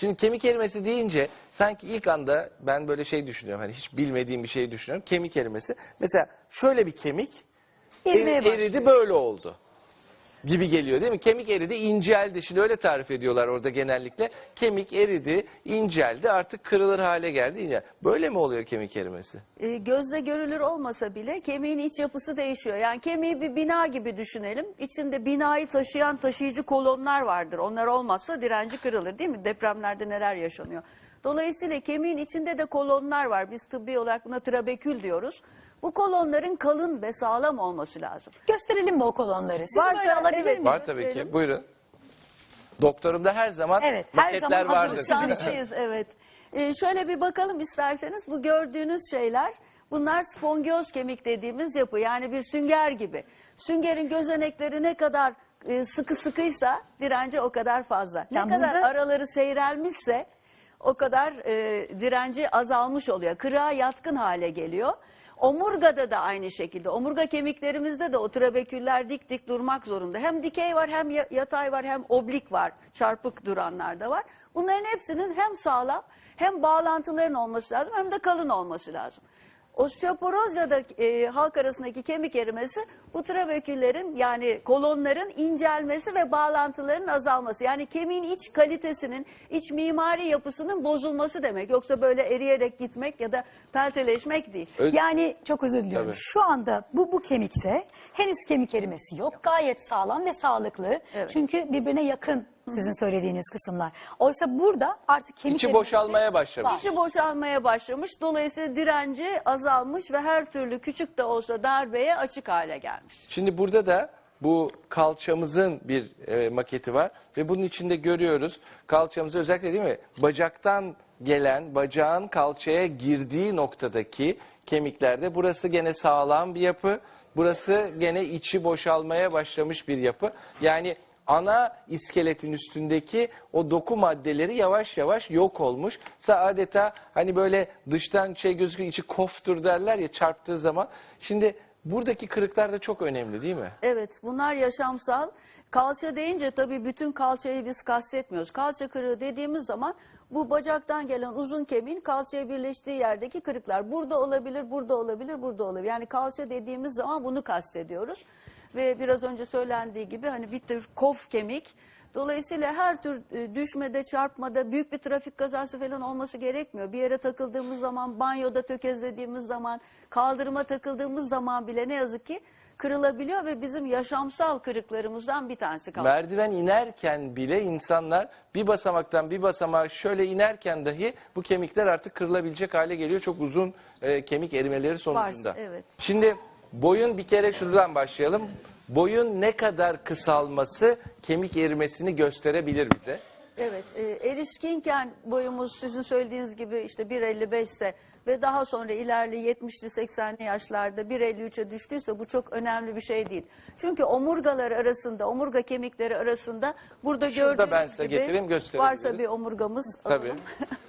Şimdi kemik erimesi deyince sanki ilk anda ben böyle şey düşünüyorum. Hani hiç bilmediğim bir şey düşünüyorum. Kemik erimesi. Mesela şöyle bir kemik Erimeye eri- eridi böyle oldu gibi geliyor değil mi? Kemik eridi, inceldi. Şimdi öyle tarif ediyorlar orada genellikle. Kemik eridi, inceldi, artık kırılır hale geldi. Böyle mi oluyor kemik erimesi? e, gözle görülür olmasa bile kemiğin iç yapısı değişiyor. Yani kemiği bir bina gibi düşünelim. İçinde binayı taşıyan taşıyıcı kolonlar vardır. Onlar olmazsa direnci kırılır değil mi? Depremlerde neler yaşanıyor. Dolayısıyla kemiğin içinde de kolonlar var. Biz tıbbi olarak buna trabekül diyoruz. Bu kolonların kalın ve sağlam olması lazım. Gösterelim mi o kolonları? Sizi Varsa- böyle alabilir evet. miyim? Var tabii ki. Buyurun. Doktorumda her zaman Evet, her maketler zaman vardır. Şanslıyız evet. Ee, şöyle bir bakalım isterseniz. Bu gördüğünüz şeyler bunlar spongioz kemik dediğimiz yapı. Yani bir sünger gibi. Süngerin gözenekleri ne kadar e, sıkı sıkıysa direnci o kadar fazla. Ne Yani kadar burada- araları seyrelmişse o kadar e, direnci azalmış oluyor. Kırığa yatkın hale geliyor. Omurgada da aynı şekilde. Omurga kemiklerimizde de o dik dik durmak zorunda. Hem dikey var hem ya- yatay var hem oblik var. Çarpık duranlar da var. Bunların hepsinin hem sağlam hem bağlantıların olması lazım hem de kalın olması lazım. Osteoporoz ya da e, halk arasındaki kemik erimesi bu trabeküllerin yani kolonların incelmesi ve bağlantıların azalması. Yani kemiğin iç kalitesinin, iç mimari yapısının bozulması demek. Yoksa böyle eriyerek gitmek ya da pelteleşmek değil. Ö- Yani çok özür diliyorum. Tabii. Şu anda bu bu kemikte henüz kemik erimesi yok. Gayet sağlam ve sağlıklı. Evet. Çünkü birbirine yakın sizin söylediğiniz kısımlar. Oysa burada artık kemik İçi boşalmaya başlamış. İçi boşalmaya başlamış. Dolayısıyla direnci azalmış ve her türlü küçük de olsa darbeye açık hale gelmiş. Şimdi burada da bu kalçamızın bir e, maketi var ve bunun içinde görüyoruz kalçamızı özellikle değil mi bacaktan gelen bacağın kalçaya girdiği noktadaki kemiklerde burası gene sağlam bir yapı burası gene içi boşalmaya başlamış bir yapı yani ana iskeletin üstündeki o doku maddeleri yavaş yavaş yok olmuş. Adeta hani böyle dıştan şey gözüküyor içi koftur derler ya çarptığı zaman. Şimdi buradaki kırıklar da çok önemli değil mi? Evet bunlar yaşamsal. Kalça deyince tabii bütün kalçayı biz kastetmiyoruz. Kalça kırığı dediğimiz zaman bu bacaktan gelen uzun kemiğin kalçaya birleştiği yerdeki kırıklar. Burada olabilir, burada olabilir, burada olabilir. Yani kalça dediğimiz zaman bunu kastediyoruz. Ve biraz önce söylendiği gibi hani bir tür kof kemik. Dolayısıyla her tür e, düşmede, çarpmada, büyük bir trafik kazası falan olması gerekmiyor. Bir yere takıldığımız zaman, banyoda tökezlediğimiz zaman, kaldırıma takıldığımız zaman bile ne yazık ki kırılabiliyor ve bizim yaşamsal kırıklarımızdan bir tanesi kalıyor. Merdiven inerken bile insanlar bir basamaktan bir basamağa şöyle inerken dahi bu kemikler artık kırılabilecek hale geliyor. Çok uzun e, kemik erimeleri sonucunda. Var, evet. Şimdi boyun bir kere şuradan başlayalım. Boyun ne kadar kısalması kemik erimesini gösterebilir bize. Evet, e, erişkinken boyumuz sizin söylediğiniz gibi işte 1.55 ise ve daha sonra ilerli 70'li 80'li yaşlarda 1.53'e düştüyse bu çok önemli bir şey değil. Çünkü omurgalar arasında, omurga kemikleri arasında burada Şurada gördüğünüz ben size gibi getireyim, varsa bir omurgamız Tabii. alalım.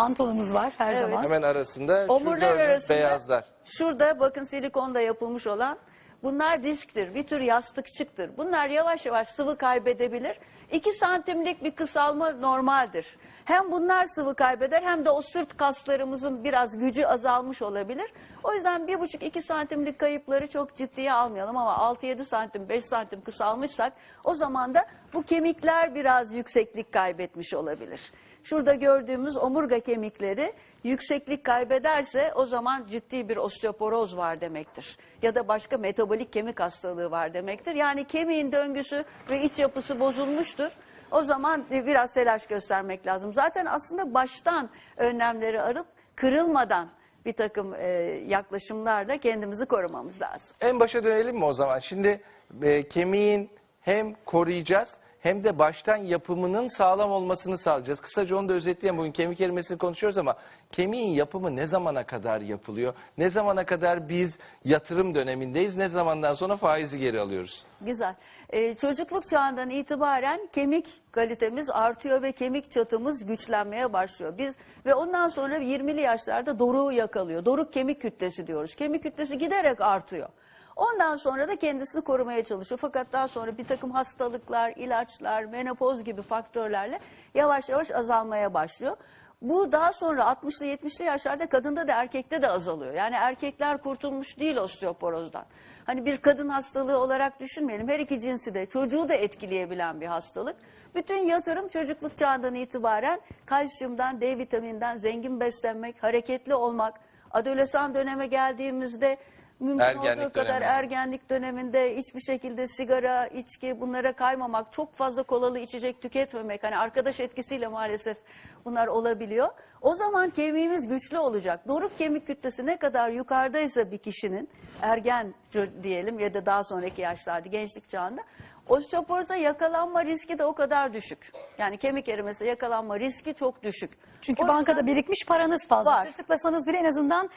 Pantolonumuz var her Evet. zaman. Hemen arasında Omurlar arasında beyazlar. şurada bakın silikonda yapılmış olan bunlar disktir. Bir tür yastıkçıktır. Bunlar yavaş yavaş sıvı kaybedebilir. 2 santimlik bir kısalma normaldir. Hem bunlar sıvı kaybeder hem de o sırt kaslarımızın biraz gücü azalmış olabilir. O yüzden 1,5-2 santimlik kayıpları çok ciddiye almayalım ama 6-7 santim, 5 santim kısalmışsak o zaman da bu kemikler biraz yükseklik kaybetmiş olabilir. Şurada gördüğümüz omurga kemikleri yükseklik kaybederse o zaman ciddi bir osteoporoz var demektir. Ya da başka metabolik kemik hastalığı var demektir. Yani kemiğin döngüsü ve iç yapısı bozulmuştur. O zaman biraz telaş göstermek lazım. Zaten aslında baştan önlemleri arıp kırılmadan bir takım e, yaklaşımlarla kendimizi korumamız lazım. En başa dönelim mi o zaman? Şimdi e, kemiğin hem koruyacağız hem de baştan yapımının sağlam olmasını sağlayacağız. Kısaca onu da özetleyelim. Bugün kemik erimesini konuşuyoruz ama kemiğin yapımı ne zamana kadar yapılıyor? Ne zamana kadar biz yatırım dönemindeyiz? Ne zamandan sonra faizi geri alıyoruz? Güzel. Ee, çocukluk çağından itibaren kemik kalitemiz artıyor ve kemik çatımız güçlenmeye başlıyor. Biz ve ondan sonra 20'li yaşlarda doruğu yakalıyor. Doruk kemik kütlesi diyoruz. Kemik kütlesi giderek artıyor. Ondan sonra da kendisini korumaya çalışıyor. Fakat daha sonra bir takım hastalıklar, ilaçlar, menopoz gibi faktörlerle yavaş yavaş azalmaya başlıyor. Bu daha sonra 60'lı 70'li yaşlarda kadında da erkekte de azalıyor. Yani erkekler kurtulmuş değil osteoporozdan. Hani bir kadın hastalığı olarak düşünmeyelim. Her iki cinsi de çocuğu da etkileyebilen bir hastalık. Bütün yatırım çocukluk çağından itibaren kalsiyumdan, D vitamininden zengin beslenmek, hareketli olmak, adolesan döneme geldiğimizde mümkün Ergenlik olduğu kadar dönemi. ergenlik döneminde hiçbir şekilde sigara, içki bunlara kaymamak, çok fazla kolalı içecek tüketmemek, hani arkadaş etkisiyle maalesef bunlar olabiliyor. O zaman kemiğimiz güçlü olacak. Doruk kemik kütlesi ne kadar yukarıdaysa bir kişinin, ergen diyelim ya da daha sonraki yaşlarda, gençlik çağında, osteoporoza yakalanma riski de o kadar düşük. Yani kemik erimesi yakalanma riski çok düşük. Çünkü O bankada yüzden- birikmiş paranız fazla. Var. Tırtıklasanız bile en azından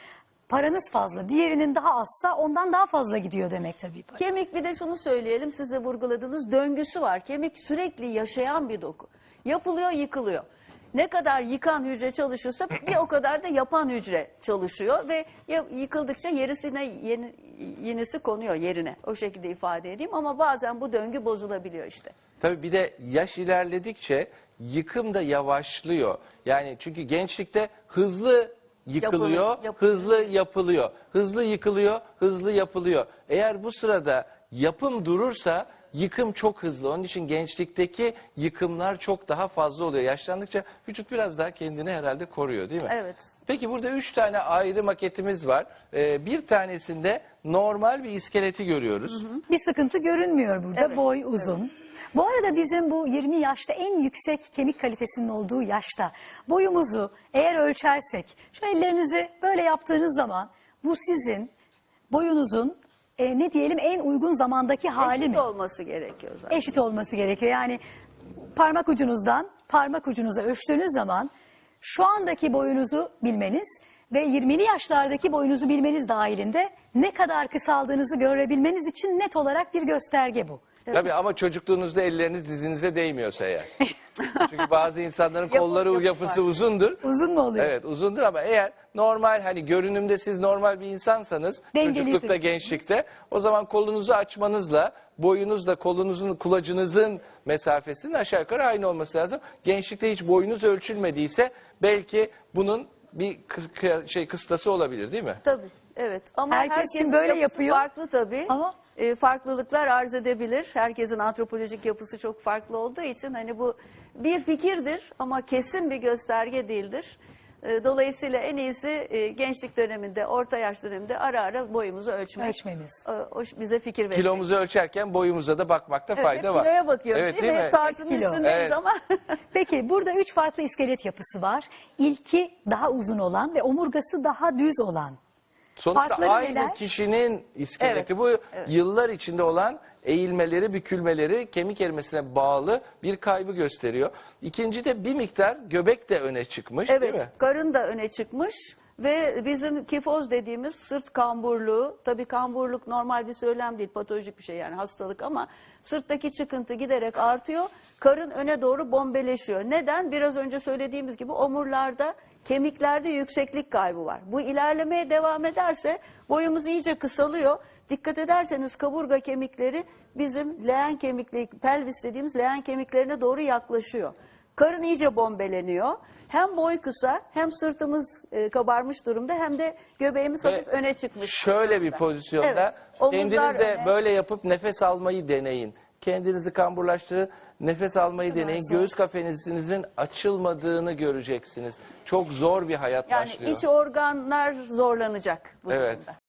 paranız fazla. Diğerinin daha azsa ondan daha fazla gidiyor demek tabii. para. Kemik bir de şunu söyleyelim siz de vurguladığınız döngüsü var. Kemik sürekli yaşayan bir doku. Yapılıyor yıkılıyor. Ne kadar yıkan hücre çalışırsa bir o kadar da yapan hücre çalışıyor ve yıkıldıkça yerisine yeni, yenisi konuyor yerine. O şekilde ifade edeyim ama bazen bu döngü bozulabiliyor işte. Tabii bir de yaş ilerledikçe yıkım da yavaşlıyor. Yani çünkü gençlikte hızlı yıkılıyor, Yapılıyor, yapılıyor. hızlı yapılıyor. Hızlı yıkılıyor, hızlı yapılıyor. Eğer bu sırada yapım durursa yıkım çok hızlı. Onun için gençlikteki yıkımlar çok daha fazla oluyor. Yaşlandıkça vücut biraz daha kendini herhalde koruyor değil mi? Evet. Peki burada üç tane ayrı maketimiz var. Ee, bir tanesinde normal bir iskeleti görüyoruz. Bir sıkıntı görünmüyor burada. Evet, Boy uzun. Bu arada bizim bu 20 yaşta en yüksek kemik kalitesinin olduğu yaşta boyumuzu eğer ölçersek şu ellerinizi böyle yaptığınız zaman bu sizin boyunuzun e, ne diyelim en uygun zamandaki hali Eşit mi? olması gerekiyor zaten. Eşit olması gerekiyor. Yani parmak ucunuzdan parmak ucunuza ölçtüğünüz zaman şu andaki boyunuzu bilmeniz ve 20'li yaşlardaki boyunuzu bilmeniz dahilinde ne kadar kısaldığınızı görebilmeniz için net olarak bir gösterge bu. Tabii ama çocukluğunuzda elleriniz dizinize değmiyorsa eğer. Çünkü bazı insanların kolları yapı yapısı var. uzundur. Uzun mu oluyor? Evet uzundur ama eğer normal hani görünümde siz normal bir insansanız Dengelisiniz. çocuklukta gençlikte o zaman kolunuzu açmanızla boyunuzla kolunuzun kulacınızın mesafesinin aşağı yukarı aynı olması lazım. Gençlikte hiç boyunuz ölçülmediyse belki bunun bir kı- şey kıstası olabilir değil mi? Tabii. Evet. Ama Herkes herkesin böyle yapısı yapıyor. farklı tabii. Ama e, farklılıklar arz edebilir. Herkesin antropolojik yapısı çok farklı olduğu için hani bu bir fikirdir ama kesin bir gösterge değildir. E, dolayısıyla en iyisi e, gençlik döneminde, orta yaş döneminde ara ara boyumuzu ölçmek. ölçmemiz. E, o bize fikir verir. Kilomuzu ölçerken boyumuza da bakmakta Evet, fayda hep var. kiloya bakıyoruz Evet, değil, değil mi? mi? Hep Tartının Kilo. üstündeyiz Evet. ama. Peki burada üç farklı iskelet yapısı var. İlki daha uzun olan ve omurgası daha düz olan. Sonuçta Farkları aynı neler? kişinin iskeleti Evet, bu evet. yıllar içinde olan eğilmeleri, bükülmeleri kemik erimesine bağlı bir kaybı gösteriyor. İkinci de bir miktar göbek de öne çıkmış değil mi? Evet, karın da öne çıkmış ve bizim kifoz dediğimiz sırt kamburluğu, tabii kamburluk normal bir söylem değil, patolojik bir şey yani hastalık ama sırttaki çıkıntı giderek artıyor, karın öne doğru bombeleşiyor. Neden? Biraz önce söylediğimiz gibi omurlarda, kemiklerde yükseklik kaybı var. Bu ilerlemeye devam ederse boyumuz iyice kısalıyor. Dikkat ederseniz kaburga kemikleri bizim leğen kemikleri, pelvis dediğimiz leğen kemiklerine doğru yaklaşıyor. Karın iyice bombeleniyor. Hem boy kısa hem sırtımız e, kabarmış durumda hem de göbeğimiz Ve hafif öne çıkmış. Şöyle bir durumda. pozisyonda Evet, kendiniz de öne. böyle yapıp nefes almayı deneyin. Kendinizi kamburlaştırın, nefes almayı kadar deneyin. zor. Göğüs kafesinizin açılmadığını göreceksiniz. Çok zor bir hayat Yani başlıyor. iç organlar zorlanacak bu Evet. durumda.